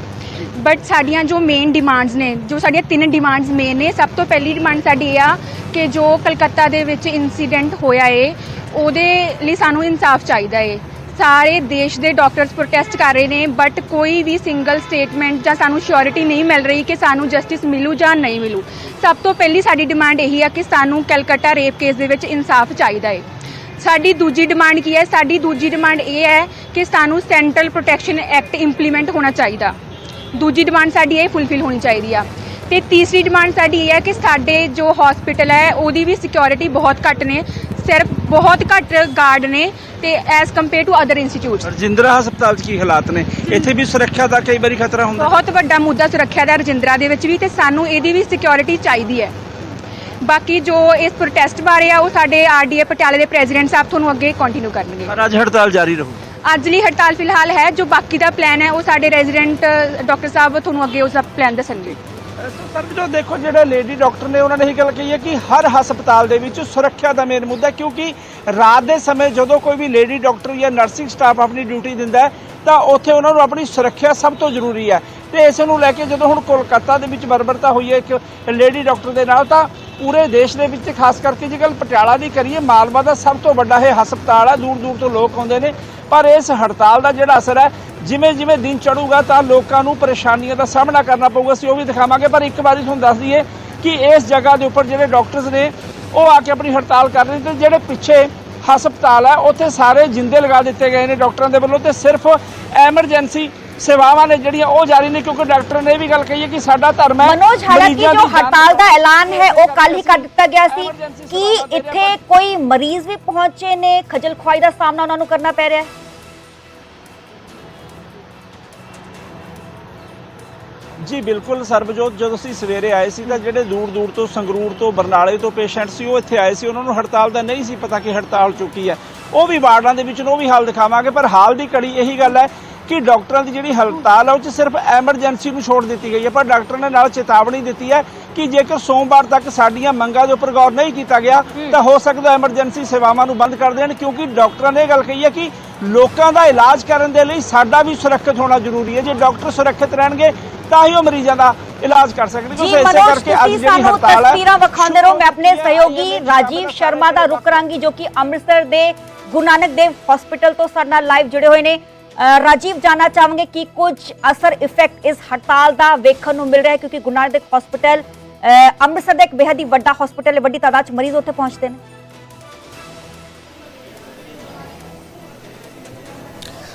ਬਟ ਸਾਡੀਆਂ ਜੋ ਮੇਨ ਡਿਮਾਂਡਸ ਨੇ, ਜੋ ਸਾਡੀਆਂ ਤਿੰਨ ਡਿਮਾਂਡਸ ਮੇਨ ਨੇ, ਸਭ ਤੋਂ ਪਹਿਲੀ ਡਿਮਾਂਡ ਸਾਡੀ ਇਹ ਆ ਕਿ ਜੋ ਕਲਕੱਤਾ ਦੇ ਵਿੱਚ ਇਨਸੀਡੈਂਟ ਹੋਇਆ ਏ, ਉਹਦੇ ਲਈ ਸਾਨੂੰ ਇਨਸਾਫ ਚਾਹੀਦਾ ਏ। ਸਾਰੇ ਦੇਸ਼ ਦੇ ਡਾਕਟਰਸ ਪ੍ਰੋਟੈਸਟ ਕਰ ਰਹੇ ਨੇ ਬਟ ਕੋਈ ਵੀ ਸਿੰਗਲ ਸਟੇਟਮੈਂਟ ਜਾਂ ਸਾਨੂੰ ਸ਼ੋਰਿਟੀ ਨਹੀਂ ਮਿਲ ਰਹੀ ਕਿ ਸਾਨੂੰ ਜਸਟਿਸ ਮਿਲੂ ਜਾਂ ਨਹੀਂ ਮਿਲੂ। ਸਭ ਤੋਂ ਪਹਿਲੀ ਸਾਡੀ ਡਿਮਾਂਡ ਇਹੀ ਆ ਕਿ ਸਾਨੂੰ ਕਲਕੱਤਾ ਰੇਪ ਕੇਸ ਦੇ ਵਿੱਚ ਇਨਸਾਫ ਚਾਹੀਦਾ ਏ। ਸਾਡੀ ਦੂਜੀ ਡਿਮਾਂਡ ਕੀ ਹੈ? ਸਾਡੀ ਦੂਜੀ ਡਿਮਾਂਡ ਇਹ ਹੈ ਕਿ ਸਾਨੂੰ ਸੈਂਟਰਲ ਪ੍ਰੋਟੈਕਸ਼ਨ ਐਕਟ ਇੰਪਲੀਮੈਂਟ ਹੋਣਾ ਚਾਹੀਦਾ। ਦੂਜੀ ਡਿਮਾਂਡ ਸਾਡੀ ਇਹ ਫੁੱਲਫਿਲ ਹੋਣੀ ਚਾਹੀਦੀ ਆ। ਤੇ ਤੀਸਰੀ ਡਿਮਾਂਡ ਸਾਡੀ ਇਹ ਹੈ ਕਿ ਸਾਡੇ ਜੋ ਹਸਪੀਟਲ ਹੈ ਉਹਦੀ ਵੀ ਸਿਕਿਉਰਿਟੀ ਬਹੁਤ ਘੱਟ ਨੇ ਸਿਰਫ ਬਹੁਤ ਘੱਟ ਗਾਰਡ ਨੇ ਤੇ as compare to other institutes
Rajindra ਹਸਪਤਾਲ 'ਚ ਕੀ ਹਾਲਾਤ ਨੇ? ਇੱਥੇ ਵੀ ਸੁਰੱਖਿਆ ਦਾ ਕਈ ਵਾਰੀ ਖਤਰਾ ਹੁੰਦਾ।
ਬਹੁਤ ਵੱਡਾ ਮੁੱਦਾ ਸੁਰੱਖਿਆ ਦਾ ਰਜਿੰਦਰਾ ਦੇ ਵਿੱਚ ਵੀ ਤੇ ਸਾਨੂੰ ਇਹਦੀ ਵੀ ਸਿਕਿਉਰਿਟੀ ਚਾਹੀਦੀ ਹੈ। ਬਾਕੀ ਜੋ ਇਸ ਪ੍ਰੋਟੈਸਟ ਬਾਰੇ ਆ ਉਹ ਸਾਡੇ ਆਰਡੀਏ ਪਟਿਆਲੇ ਦੇ ਪ੍ਰੈਜ਼ੀਡੈਂਟ ਸਾਹਿਬ ਤੁਹਾਨੂੰ ਅੱਗੇ ਕੰਟੀਨਿਊ ਕਰਨਗੇ।
ਅੱਜ ਹੜਤਾਲ ਜਾਰੀ ਰਹੂ
ਅੱਜ ਲਈ ਹੜਤਾਲ ਫਿਲਹਾਲ ਹੈ, ਜੋ ਬਾਕੀ ਦਾ ਪਲਾਨ ਹੈ, ਉਹ ਸਾਡੇ ਰੈਜ਼ੀਡੈਂਟ ਡਾਕਟਰ ਸਾਹਿਬ ਤੁਹਾਨੂੰ ਅੱਗੇ ਉਸ ਦਾ ਪਲਾਨ ਦੱਸਣਗੇ।
ਸਰ, ਜੋ ਦੇਖੋ, ਜਿਹੜੇ ਲੇਡੀ ਡਾਕਟਰ ਨੇ, ਉਹਨਾਂ ਨੇ ਇਹ ਗੱਲ ਕਹੀ ਹੈ ਕਿ ਹਰ ਹਸਪਤਾਲ ਦੇ ਵਿੱਚ ਸੁਰੱਖਿਆ ਦਾ ਮੇਨ ਮੁੱਦਾ ਕਿਉਂਕਿ ਰਾਤ ਦੇ ਸਮੇਂ ਜਦੋਂ ਕੋਈ ਵੀ ਲੇਡੀ ਡਾਕਟਰ ਜਾਂ ਨਰਸਿੰਗ ਸਟਾਫ ਆਪਣੀ ਡਿਊਟੀ ਦਿੰਦਾ ਤਾਂ ਉੱਥੇ ਉਹਨਾਂ ਨੂੰ ਆਪਣੀ ਸੁਰੱਖਿਆ ਸਭ ਤੋਂ ਜ਼ਰੂਰੀ ਹੈ। ਤੇ ਇਸ ਨੂੰ ਲੈ ਕੇ ਜਦੋਂ ਹੁਣ ਕੋਲਕਾਤਾ ਦੇ ਵਿੱਚ ਬਰਬਰਤਾ ਹੋਈ ਹੈ ਇੱਕ ਲੇਡੀ ਡਾਕਟਰ ਦੇ ਨਾਲ, ਤਾਂ ਪੂਰੇ ਦੇਸ਼ ਦੇ ਵਿੱਚ, ਖਾਸ ਕਰਕੇ ਜੇ ਗੱਲ ਪਟਿਆਲਾ ਦੀ ਕਰੀਏ, ਮਾਲਵਾ ਦਾ ਸਭ ਤੋਂ ਵੱਡਾ ਇਹ ਹਸਪਤਾਲ ਆ ਦੂਰ ਦੂਰ ਤੋਂ ਲੋਕ ਆਉਂਦੇ ਨੇ। ਪਰ ਇਸ ਹੜਤਾਲ ਦਾ ਜਿਹੜਾ ਅਸਰ ਹੈ, ਜਿਵੇਂ ਜਿਵੇਂ ਦਿਨ ਚੜੂਗਾ ਤਾਂ ਲੋਕਾਂ ਨੂੰ ਪਰੇਸ਼ਾਨੀਆਂ ਦਾ ਸਾਹਮਣਾ ਕਰਨਾ ਪਊਗਾ, ਅਸੀਂ ਉਹ ਵੀ ਦਿਖਾਵਾਂਗੇ। ਪਰ ਇੱਕ ਵਾਰੀ ਤੁਹਾਨੂੰ ਦੱਸ ਦਈਏ ਕਿ ਇਸ ਜਗ੍ਹਾ ਦੇ ਉੱਪਰ ਜਿਹੜੇ ਡਾਕਟਰਸ ਨੇ, ਉਹ ਆ ਕੇ ਆਪਣੀ ਹੜਤਾਲ ਕਰ ਰਹੇ ਨੇ ਤੇ ਜਿਹੜੇ ਪਿੱਛੇ ਹਸਪਤਾਲ ਹੈ, ਉੱਥੇ ਸਾਰੇ ਜਿੰਦੇ ਲਗਾ ਦਿੱਤੇ ਗਏ ਨੇ ਡਾਕਟਰਾਂ ਦੇ ਵੱਲੋਂ ਤੇ ਸਿਰਫ ਐਮਰਜੈਂਸੀ ਸੇਵਾਵਾਂ ਨੇ ਜਿਹੜੀਆਂ ਉਹ ਜਾਰੀ ਨੇ ਕਿਉਂਕਿ ਡਾਕਟਰ ਨੇ ਇਹ ਵੀ ਗੱਲ ਕਹੀ ਹੈ ਕਿ ਸਾਡਾ ਧਰਮ ਹੈ
ਮਨੋਜ ਹਾਲਾਂਕਿ ਜੋ ਹੜਤਾਲ ਦਾ ਐਲਾਨ ਹੈ ਉਹ ਕੱਲ ਹੀ ਕਰ ਦਿੱਤਾ ਗਿਆ ਸੀ। ਕਿ ਇੱਥੇ ਕੋਈ ਮਰੀਜ਼ ਵੀ ਪਹੁੰਚੇ ਨੇ? ਖਜਲ ਖੁਆਈ ਦਾ ਸਾਹਮਣਾ ਉਹਨਾਂ ਨੂੰ ਕਰਨਾ ਪੈ ਰਿਹਾ ਹੈ।
ਜੀ ਬਿਲਕੁਲ ਸਰਬਜੋਤ ਜਦੋਂ ਅਸੀਂ ਸਵੇਰੇ ਆਏ ਸੀ ਤਾਂ ਜਿਹੜੇ ਦੂਰ ਦੂਰ ਤੋਂ ਸੰਗਰੂਰ ਤੋਂ ਬਰਨਾਲੇ ਤੋਂ ਪੇਸ਼ੈਂਟ ਸੀ ਉਹ ਇੱਥੇ ਆਏ ਸੀ। ਉਹਨਾਂ ਨੂੰ ਹੜਤਾਲ ਦਾ ਨਹੀਂ ਸੀ ਪਤਾ ਕਿ ਹੜਤਾਲ ਚੁੱਕੀ ਹੈ। ਉਹ ਵੀ ਵਾਰਡਾਂ ਦੇ ਵਿੱਚ ਨੂੰ ਉਹ ਵੀ ਹਾਲ ਦਿਖਾਵਾਂਗੇ ਪਰ ਹਾਲ ਦੀ ਘੜੀ ਇਹੀ ਗੱਲ ਹੈ ਕਿ ਡਾਕਟਰਾਂ ਦੀ ਜਿਹੜੀ ਹੜਤਾਲ ਹੈ ਉਹ 'ਚ ਸਿਰਫ ਐਮਰਜੈਂਸੀ ਨੂੰ ਛੋੜ ਦਿੱਤੀ ਗਈ ਹੈ ਪਰ ਡਾਕਟਰ ਨੇ ਨਾਲ ਚੇਤਾਵਨੀ ਦਿੱਤੀ ਹੈ ਕਿ ਜੇਕਰ ਸੋਮਵਾਰ ਤੱਕ ਸਾਡੀਆਂ ਮੰਗਾਂ ਦੇ ਉੱਪਰ ਗੌਰ ਨਹੀਂ ਕੀਤਾ ਗਿਆ ਤਾਂ ਹੋ ਸਕਦਾ ਐਮਰਜੈਂਸੀ ਸੇਵਾਵਾਂ ਨੂੰ ਬੰਦ ਕਰ ਦੇਣ ਕਿਉਂਕਿ ਡਾਕਟਰਾਂ ਨੇ ਇਹ ਗੱਲ ਕਹੀ ਹੈ ਕਿ ਲੋਕਾਂ ਦਾ ਇਲਾਜ ਕਰਨ ਦੇ ਲਈ ਸਾਡਾ ਵੀ ਸੁਰੱਖਿਅਤ ਹੋਣਾ ਜ਼ਰੂਰੀ ਹੈ। ਜੇ ਡਾਕਟਰ ਸੁਰੱਖਿਅਤ ਰਹਿਣਗੇ ਤਾਂ ਹੀ ਉਹ ਮਰੀਜ਼ਾਂ ਦਾ ਇਲਾਜ ਕਰ ਸਕਣਗੇ
ਜੀ
ਸੋ ਇਸੇ ਕਰਕੇ ਅੱਜ
ਤੁਸੀਂ
ਜਿਹੜੀ ਹੜਤਾਲ ਹੈ
ਤਸਵੀਰਾਂ ਵਿਖਾਉਂਦੇ ਰਹੋ। ਮੈਂ ਆਪਣੇ ਸਹਿਯੋਗੀ ਰਾਜੀਵ ਸ਼ਰਮਾ ਦਾ ਰੁਕ ਕਰਾਂਗੀ ਜੋ ਕਿ ਅੰਮ੍ਰਿਤਸਰ ਦੇ ਗੁਰੂ ਨਾਨਕ ਦੇਵ ਹਸਪੀਟਲ ਤੋਂ ਸਾਡੇ ਨਾਲ ਲਾਈਵ ਜੁੜੇ ਹੋਏ ਨੇ। ਰਾਜੀਵ, ਜਾਨਣਾ ਚਾਹਾਂਗੇ ਕਿ ਕੁਝ ਅਸਰ ਇਫੈਕਟ ਇਸ ਹੜਤਾਲ ਦਾ ਵੇਖਣ ਨੂੰ ਮਿਲ ਰਿਹਾ ਹੈ, ਕਿਉਂਕਿ ਗੁਰੂ ਨਾਨਕ ਦੇਵ ਹਸਪੀਟਲ ਅੰਮ੍ਰਿਤਸਰ ਦਾ ਇੱਕ ਬੇਹੱਦ ਹੀ ਵੱਡਾ ਹਸਪੀਟਲ ਹੈ, ਵੱਡੀ ਤਾਦਾਦ 'ਚ ਮਰੀਜ਼ ਉੱਥੇ ਪਹੁੰਚਦੇ ਨੇ।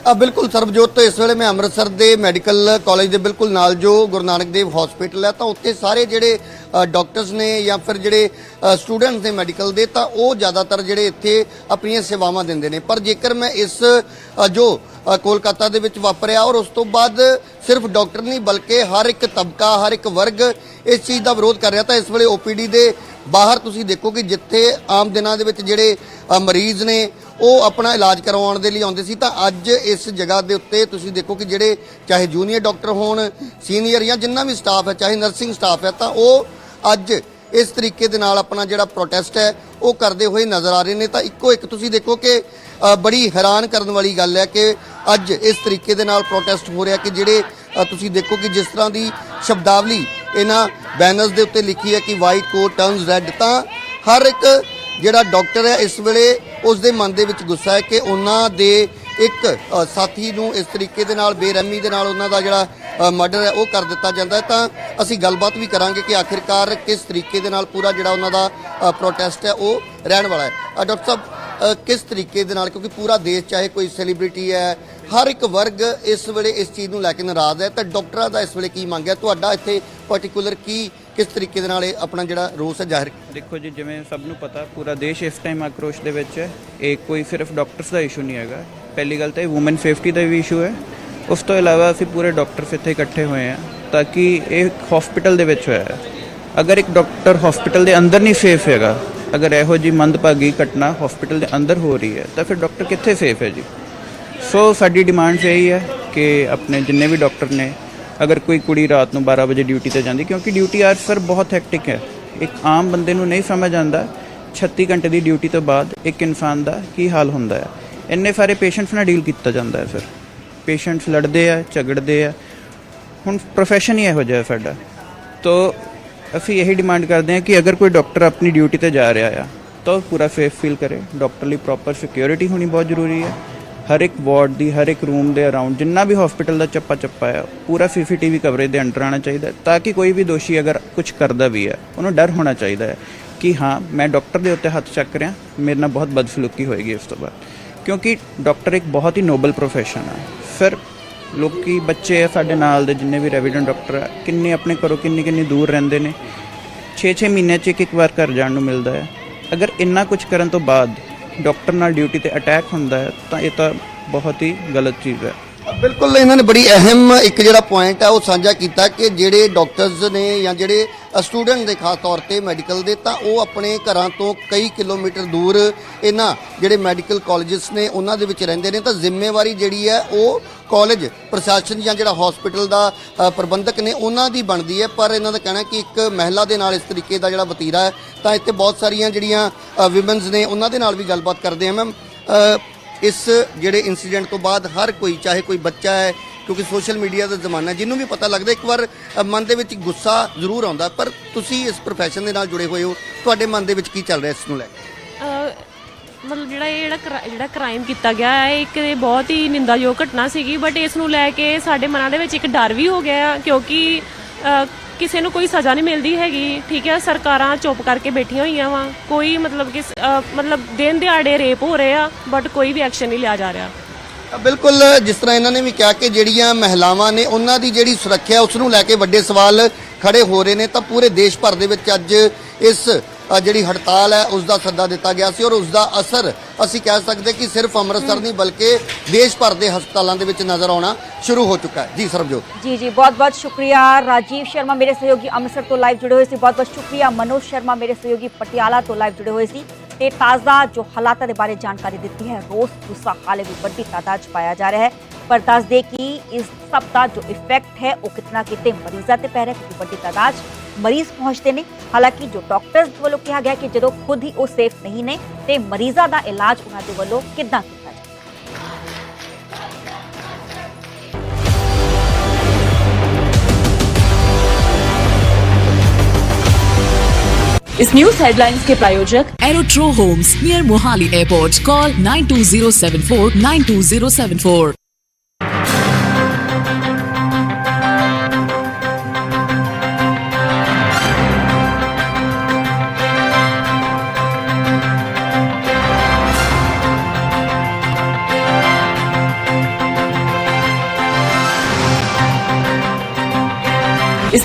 ਆ ਬਿਲਕੁਲ ਸਰਬਜੋਤ, ਇਸ ਵੇਲੇ ਮੈਂ ਅੰਮ੍ਰਿਤਸਰ ਦੇ ਮੈਡੀਕਲ ਕਾਲਜ ਦੇ ਬਿਲਕੁਲ ਨਾਲ ਜੋ ਗੁਰੂ ਨਾਨਕ ਦੇਵ ਹਸਪੀਟਲ ਹੈ, ਤਾਂ ਉੱਥੇ ਸਾਰੇ ਜਿਹੜੇ ਡਾਕਟਰਸ ਨੇ ਜਾਂ ਫਿਰ ਜਿਹੜੇ ਸਟੂਡੈਂਟਸ ਨੇ ਮੈਡੀਕਲ ਦੇ, ਤਾਂ ਉਹ ਜ਼ਿਆਦਾਤਰ ਜਿਹੜੇ ਇੱਥੇ ਆਪਣੀਆਂ ਸੇਵਾਵਾਂ ਦਿੰਦੇ ਨੇ। ਪਰ ਜੇਕਰ ਮੈਂ ਇਸ ਜੋ ਕੋਲਕਾਤਾ ਦੇ ਵਿੱਚ ਵਾਪਰਿਆ ਔਰ ਉਸ ਤੋਂ ਬਾਅਦ ਸਿਰਫ ਡਾਕਟਰ ਨਹੀਂ, ਬਲਕਿ ਹਰ ਇੱਕ ਤਬਕਾ, ਹਰ ਇੱਕ ਵਰਗ ਇਸ ਚੀਜ਼ ਦਾ ਵਿਰੋਧ ਕਰ ਰਿਹਾ ਤਾਂ ਇਸ ਵੇਲੇ ਓਪੀਡੀ ਦੇ ਬਾਹਰ ਤੁਸੀਂ ਦੇਖੋ ਕਿ ਜਿੱਥੇ ਆਮ ਦਿਨਾਂ ਦੇ ਵਿੱਚ ਜਿਹੜੇ ਮਰੀਜ਼ ਨੇ, ਉਹ ਆਪਣਾ ਇਲਾਜ ਕਰਵਾਉਣ ਦੇ ਲਈ ਆਉਂਦੇ ਸੀ, ਤਾਂ ਅੱਜ ਇਸ ਜਗ੍ਹਾ ਦੇ ਉੱਤੇ ਤੁਸੀਂ ਦੇਖੋ ਕਿ ਜਿਹੜੇ ਚਾਹੇ ਜੂਨੀਅਰ ਡਾਕਟਰ ਹੋਣ, ਸੀਨੀਅਰ ਜਾਂ ਜਿੰਨਾ ਵੀ ਸਟਾਫ ਹੈ, ਚਾਹੇ ਨਰਸਿੰਗ ਸਟਾਫ ਹੈ, ਤਾਂ ਉਹ ਅੱਜ ਇਸ ਤਰੀਕੇ ਦੇ ਨਾਲ ਆਪਣਾ ਜਿਹੜਾ ਪ੍ਰੋਟੈਸਟ ਹੈ, ਉਹ ਕਰਦੇ ਹੋਏ ਨਜ਼ਰ ਆ ਰਹੇ ਨੇ। ਤਾਂ ਇੱਕੋ ਇੱਕ ਤੁਸੀਂ ਦੇਖੋ ਕਿ ਬੜੀ ਹੈਰਾਨ ਕਰਨ ਵਾਲੀ ਗੱਲ ਹੈ ਕਿ ਅੱਜ ਇਸ ਤਰੀਕੇ ਦੇ ਨਾਲ ਪ੍ਰੋਟੈਸਟ ਹੋ ਰਿਹਾ ਕਿ ਜਿਹੜੇ ਤੁਸੀਂ ਦੇਖੋ ਕਿ ਜਿਸ ਤਰ੍ਹਾਂ ਦੀ ਸ਼ਬਦਾਵਲੀ ਇਹਨਾਂ ਬੈਨਰਸ ਦੇ ਉੱਤੇ ਲਿਖੀ ਹੈ ਕਿ ਵਾਈਟ ਕੋਟ ਟਰਨਸ ਰੈੱਡ ਤਾਂ ਹਰ ਇੱਕ ਜਿਹੜਾ ਡਾਕਟਰ ਹੈ ਇਸ ਵੇਲੇ ਉਸ ਦੇ ਮਨ ਦੇ ਵਿੱਚ ਗੁੱਸਾ ਹੈ ਕਿ ਉਹਨਾਂ ਦੇ ਇੱਕ ਸਾਥੀ ਨੂੰ ਇਸ ਤਰੀਕੇ ਦੇ ਨਾਲ, ਬੇਰਹਿਮੀ ਦੇ ਨਾਲ ਉਹਨਾਂ ਦਾ ਜਿਹੜਾ ਮਰਡਰ ਹੈ ਉਹ ਕਰ ਦਿੱਤਾ ਜਾਂਦਾ ਹੈ। ਤਾਂ ਅਸੀਂ ਗੱਲਬਾਤ ਵੀ ਕਰਾਂਗੇ ਕਿ ਆਖਿਰਕਾਰ ਕਿਸ ਤਰੀਕੇ ਦੇ ਨਾਲ ਪੂਰਾ ਜਿਹੜਾ ਉਹਨਾਂ ਦਾ ਪ੍ਰੋਟੈਸਟ ਹੈ ਉਹ ਰਹਿਣ ਵਾਲਾ ਹੈ। ਡਾਕਟਰ ਸਾਹਿਬ ਕਿਸ ਤਰੀਕੇ ਦੇ ਨਾਲ, ਕਿਉਂਕਿ ਪੂਰਾ ਦੇਸ਼ ਚਾਹੇ ਕੋਈ ਸੈਲੀਬ੍ਰਿਟੀ ਹੈ, ਹਰ ਇੱਕ ਵਰਗ ਇਸ ਵੇਲੇ ਇਸ ਚੀਜ਼ ਨੂੰ ਲੈ ਕੇ ਨਾਰਾਜ਼ ਹੈ। ਤਾਂ ਡਾਕਟਰਾਂ ਦਾ ਇਸ ਵੇਲੇ ਕੀ ਮੰਗ ਹੈ? ਤੁਹਾਡਾ ਇੱਥੇ ਪਾਰਟਿਕੂਲਰ ਕੀ, ਕਿਸ ਤਰੀਕੇ ਦੇ ਨਾਲ ਇਹ ਆਪਣਾ ਜਿਹੜਾ ਰੋਸ ਹੈ ਜ਼ਾਹਿਰ?
ਦੇਖੋ ਜੀ, ਜਿਵੇਂ ਸਭ ਨੂੰ ਪਤਾ, ਪੂਰਾ ਦੇਸ਼ ਇਸ ਟਾਈਮ ਆਕਰੋਸ਼ ਦੇ ਵਿੱਚ ਹੈ। ਇਹ ਕੋਈ ਸਿਰਫ ਡਾਕਟਰਸ ਦਾ ਇਸ਼ੂ ਨਹੀਂ ਹੈਗਾ। ਪਹਿਲੀ ਗੱਲ ਤਾਂ ਇਹ ਔਮਨ ਸੇਫਟੀ ਦਾ ਵੀ ਇਸ਼ੂ ਹੈ। ਉਸ ਤੋਂ ਇਲਾਵਾ ਅਸੀਂ ਪੂਰੇ ਡਾਕਟਰਸ ਇੱਥੇ ਇਕੱਠੇ ਹੋਏ ਹਾਂ, ਤਾਂ ਕਿ ਇਹ ਹਸਪੀਟਲ ਦੇ ਵਿੱਚ ਹੋਇਆ ਹੈ। ਅਗਰ ਇੱਕ ਡਾਕਟਰ ਹਸਪੀਟਲ ਦੇ ਅੰਦਰ ਨਹੀਂ ਸੇਫ ਹੈਗਾ ਅਗਰ ਇਹੋ ਜੀ ਮੰਦਭਾਗੀ ਘਟਨਾ ਹਸਪੀਟਲ ਦੇ ਅੰਦਰ ਹੋ ਰਹੀ ਹੈ, ਤਾਂ ਫਿਰ ਡਾਕਟਰ ਕਿੱਥੇ ਸੇਫ ਹੈ ਜੀ? ਸੋ ਸਾਡੀ ਡਿਮਾਂਡਸ ਇਹੀ ਹੈ ਕਿ ਆਪਣੇ ਜਿੰਨੇ ਵੀ ਡਾਕਟਰ ਨੇ, ਅਗਰ ਕੋਈ ਕੁੜੀ ਰਾਤ ਨੂੰ 12 ਵਜੇ ਡਿਊਟੀ ਤੇ ਜਾਂਦੀ, ਕਿਉਂਕਿ ਡਿਊਟੀ ਆਰ ਸਰ ਬਹੁਤ ਹੈਕਟਿਕ ਹੈ। ਇੱਕ ਆਮ ਬੰਦੇ ਨੂੰ ਨਹੀਂ ਸਮਝ ਆਉਂਦਾ 36 ਘੰਟੇ ਦੀ ਡਿਊਟੀ ਤੋਂ ਬਾਅਦ ਇੱਕ ਇਨਸਾਨ ਦਾ ਕੀ ਹਾਲ ਹੁੰਦਾ ਹੈ। ਇੰਨੇ ਸਾਰੇ ਪੇਸ਼ੈਂਟਸ ਨਾਲ ਡੀਲ ਕੀਤਾ ਜਾਂਦਾ ਹੈ ਸਰ ਪੇਸ਼ੈਂਟਸ ਲੜਦੇ ਆ, ਝਗੜਦੇ ਆ। ਹੁਣ ਪ੍ਰੋਫੈਸ਼ਨ ਹੀ ਇਹੋ ਜਿਹਾ ਸਾਡਾ। ਤੋ ਅਸੀਂ ਇਹੀ ਡਿਮਾਂਡ ਕਰਦੇ ਹਾਂ ਕਿ ਅਗਰ ਕੋਈ ਡਾਕਟਰ ਆਪਣੀ ਡਿਊਟੀ ਤੇ ਜਾ ਰਿਹਾ ਆ, ਤਾਂ ਉਹ ਪੂਰਾ ਸੇਫ ਫੀਲ ਕਰੇ। ਡਾਕਟਰ ਲਈ ਪ੍ਰੋਪਰ ਸਿਕਿਉਰਿਟੀ ਹੋਣੀ ਬਹੁਤ ਜ਼ਰੂਰੀ ਹੈ। ਹਰ ਇੱਕ ਵਾਰਡ ਦੀ, ਹਰ ਇੱਕ ਰੂਮ ਦੇ ਅਰਾਊਂਡ ਜਿੰਨਾ ਵੀ ਹਸਪੀਟਲ ਦਾ ਚੱਪਾ ਚੱਪਾ ਹੈ ਪੂਰਾ ਸੀਸੀਟੀਵੀ ਕਵਰੇਜ ਦੇ ਅੰਡਰ ਆਉਣਾ ਚਾਹੀਦਾ ਤਾਂ ਕਿ ਕੋਈ ਵੀ ਦੋਸ਼ੀ ਅਗਰ ਕੁਝ ਕਰਦਾ ਵੀ ਹੈ ਉਹਨੂੰ ਡਰ ਹੋਣਾ ਚਾਹੀਦਾ ਹੈ ਕਿ ਹਾਂ, ਮੈਂ ਡਾਕਟਰ ਦੇ ਉੱਤੇ ਹੱਥ ਚੱਕ ਰਿਹਾ, ਮੇਰੇ ਨਾਲ ਬਹੁਤ ਬਦਸਲੂਕੀ ਹੋਏਗੀ ਇਸ ਤੋਂ ਬਾਅਦ। ਕਿਉਂਕਿ ਡਾਕਟਰ ਇੱਕ ਬਹੁਤ ਹੀ ਨੋਬਲ ਪ੍ਰੋਫੈਸ਼ਨ ਹੈ ਫਿਰ ਲੋਕੀ ਬੱਚੇ ਆ ਸਾਡੇ ਨਾਲ ਦੇ ਜਿੰਨੇ ਵੀ ਰੈਵੀਡੈਂਟ ਡਾਕਟਰ ਆ, ਕਿੰਨੇ ਆਪਣੇ ਘਰੋਂ ਕਿੰਨੀ ਕਿੰਨੀ ਦੂਰ ਰਹਿੰਦੇ ਨੇ। 6-6 ਮਹੀਨੇ 'ਚ ਇੱਕ ਇੱਕ ਵਾਰ ਘਰ ਜਾਣ ਨੂੰ ਮਿਲਦਾ ਹੈ। ਅਗਰ ਇੰਨਾ ਕੁਝ ਕਰਨ ਤੋਂ ਬਾਅਦ ਡਾਕਟਰ ਨਾਲ ਡਿਊਟੀ ਤੇ ਅਟੈਕ ਹੁੰਦਾ ਹੈ, ਤਾਂ ਇਹ ਤਾਂ ਬਹੁਤ ਹੀ ਗਲਤ ਚੀਜ਼ ਹੈ।
ਬਿਲਕੁਲ, ਇਹਨਾਂ ਨੇ ਬੜੀ ਅਹਿਮ ਇੱਕ ਜਿਹੜਾ ਪੁਆਇੰਟ ਹੈ ਉਹ ਸਾਂਝਾ ਕੀਤਾ ਕਿ ਜਿਹੜੇ ਡਾਕਟਰਸ ਨੇ ਜਾਂ ਜਿਹੜੇ ਸਟੂਡੈਂਟ ਦੇ ਖਾਸ ਤੌਰ ਤੇ ਮੈਡੀਕਲ ਦੇ, ਤਾਂ ਉਹ ਆਪਣੇ ਘਰਾਂ ਤੋਂ ਕਈ ਕਿਲੋਮੀਟਰ ਦੂਰ ਇਹਨਾਂ ਜਿਹੜੇ ਮੈਡੀਕਲ ਕਾਲਜਸ ਨੇ, ਉਹਨਾਂ ਦੇ ਵਿੱਚ ਰਹਿੰਦੇ ਨੇ। ਤਾਂ ਜ਼ਿੰਮੇਵਾਰੀ ਜਿਹੜੀ ਹੈ, ਉਹ ਕਾਲਜ ਪ੍ਰਸ਼ਾਸਨ ਜਾਂ ਜਿਹੜਾ ਹਸਪੀਟਲ ਦਾ ਪ੍ਰਬੰਧਕ ਨੇ, ਉਹਨਾਂ ਦੀ ਬਣਦੀ ਹੈ। ਪਰ ਇਹਨਾਂ ਦਾ ਕਹਿਣਾ ਕਿ ਇੱਕ ਮਹਿਲਾ ਦੇ ਨਾਲ ਇਸ ਤਰੀਕੇ ਦਾ ਜਿਹੜਾ ਵਤੀਰਾ ਹੈ, ਤਾਂ ਇੱਥੇ ਬਹੁਤ ਸਾਰੀਆਂ ਜਿਹੜੀਆਂ ਵਿਮਨਸ ਨੇ, ਉਹਨਾਂ ਦੇ ਨਾਲ ਵੀ ਗੱਲਬਾਤ ਕਰਦੇ ਹਾਂ। ਮੈਮ ਇਸ ਜਿਹੜੇ ਇਨਸੀਡੈਂਟ ਤੋਂ ਬਾਅਦ ਹਰ ਕੋਈ, ਚਾਹੇ ਕੋਈ ਬੱਚਾ ਹੈ, ਕਿਉਂਕਿ ਸੋਸ਼ਲ ਮੀਡੀਆ ਦਾ ਜ਼ਮਾਨਾ, ਜਿਹਨੂੰ ਵੀ ਪਤਾ ਲੱਗਦਾ, ਇੱਕ ਵਾਰ ਮਨ ਦੇ ਵਿੱਚ ਗੁੱਸਾ ਜ਼ਰੂਰ ਆਉਂਦਾ, ਪਰ ਤੁਸੀਂ ਇਸ ਪ੍ਰੋਫੈਸ਼ਨ ਦੇ ਨਾਲ ਜੁੜੇ ਹੋਏ ਹੋ। ਤੁਹਾਡੇ ਮਨ ਦੇ ਵਿੱਚ ਕੀ ਚੱਲ ਰਿਹਾ ਇਸ ਨੂੰ ਲੈ ਕੇ?
ਮਤਲਬ ਜਿਹੜਾ ਇਹ ਜਿਹੜਾ ਕਰਾ- ਜਿਹੜਾ ਕ੍ਰਾਈਮ ਕੀਤਾ ਗਿਆ ਹੈ, ਇੱਕ ਬਹੁਤ ਹੀ ਨਿੰਦਾਯੋਗ ਘਟਨਾ ਸੀਗੀ ਬਟ ਇਸ ਨੂੰ ਲੈ ਕੇ ਸਾਡੇ ਮਨਾਂ ਦੇ ਵਿੱਚ ਇੱਕ ਡਰ ਵੀ ਹੋ ਗਿਆ, ਕਿਉਂਕਿ ਕਿਸੇ ਨੂੰ ਕੋਈ ਸਜ਼ਾ ਨਹੀਂ ਮਿਲਦੀ ਹੈਗੀ। ਠੀਕ ਹੈ ਸਰਕਾਰਾਂ ਚੁੱਪ ਕਰਕੇ ਬੈਠੀਆਂ ਹੋਈਆਂ ਵਾ। ਕੋਈ ਮਤਲਬ ਕਿ ਅਹ, ਮਤਲਬ ਦਿਨ ਦਿਹਾੜੇ ਰੇਪ ਹੋ ਰਹੇ ਆ ਬਟ ਕੋਈ ਵੀ ਐਕਸ਼ਨ ਨਹੀਂ ਲਿਆ ਜਾ ਰਿਹਾ।
ਬਿਲਕੁਲ ਜਿਸ ਤਰ੍ਹਾਂ ਇਹਨਾਂ ਨੇ ਵੀ ਕਿਹਾ ਕਿ ਜਿਹੜੀਆਂ ਮਹਿਲਾਵਾਂ ਨੇ ਉਹਨਾਂ ਦੀ ਜਿਹੜੀ ਸੁਰੱਖਿਆ ਉਸ ਨੂੰ ਲੈ ਕੇ ਵੱਡੇ ਸਵਾਲ ਖੜੇ ਹੋ ਰਹੇ ਨੇ। ਤਾਂ ਪੂਰੇ ਦੇਸ਼ ਭਰ ਦੇ ਵਿੱਚ ਅੱਜ ਇਸ ਜਿਹੜੀ ਹੜਤਾਲ ਹੈ ਉਸ ਦਾ ਸੱਦਾ ਦਿੱਤਾ ਗਿਆ ਸੀ ਔਰ ਉਸ ਦਾ ਅਸਰ ਅਸੀਂ ਕਹਿ ਸਕਦੇ ਕਿ ਸਿਰਫ ਅੰਮ੍ਰਿਤਸਰ ਨਹੀਂ ਬਲਕਿ ਦੇਸ਼ ਭਰ ਦੇ ਹਸਪਤਾਲਾਂ ਦੇ ਵਿੱਚ ਨਜ਼ਰ ਆਉਣਾ ਸ਼ੁਰੂ ਹੋ ਚੁੱਕਾ ਹੈ। ਜੀ ਸਰਬਜੋਤ।
ਜੀ ਜੀ ਬਹੁਤ ਬਹੁਤ ਸ਼ੁਕਰੀਆ ਰਾਜੀਵ ਸ਼ਰਮਾ ਮੇਰੇ ਸਹਿਯੋਗੀ ਅੰਮ੍ਰਿਤਸਰ ਤੋਂ ਲਾਈਵ ਜੁੜੇ ਹੋਏ ਸੀ। ਬਹੁਤ ਬਹੁਤ ਸ਼ੁਕਰੀਆ ਮਨੋਜ ਸ਼ਰਮਾ ਮੇਰੇ ਸਹਿਯੋਗੀ ਪਟਿਆਲਾ ਤੋਂ ਲਾਈਵ ਜੁੜੇ ਹੋਏ ਸੀ ਤੇ ਤਾਜ਼ਾ ਜੋ ਹਾਲਾਤਾਂ ਦੇ ਬਾਰੇ ਜਾਣਕਾਰੀ ਦਿੱਤੀ ਹੈ ਰੋਜ਼ ਗੁੱਸਾ ਹਾਲੇ ਵੀ ਵੱਡੀ ਤਾਦਾਦ ਚ ਪਾਇਆ ਜਾ ਰਿਹਾ ਹੈ। ਪਰ ਦੱਸ ਦੇ ਕਿ ਇਸ ਸਭ ਦਾ ਜੋ ਇਫੈਕਟ ਹੈ ਉਹ ਕਿਤਨਾ ਕਿਤੇ ਮਰੀਜ਼ਾਂ ਤੇ ਪੈ ਰਿਹਾ ਕਿਉਂਕਿ ਵੱਡੀ ਤਾਦਾਦ मरीज़ पहुँचते ने। हालाँकि जो डॉक्टर वालों कहा गया कि जो खुद ही वो सेफ़ नहीं ने, ते मरीजा दा इलाज उन्होंने वालों कि
इस न्यूज़ हेडलाइंस के प्रायोजक Aerotro Homes near Mohali airport call nine two zero seven four nine two zero seven four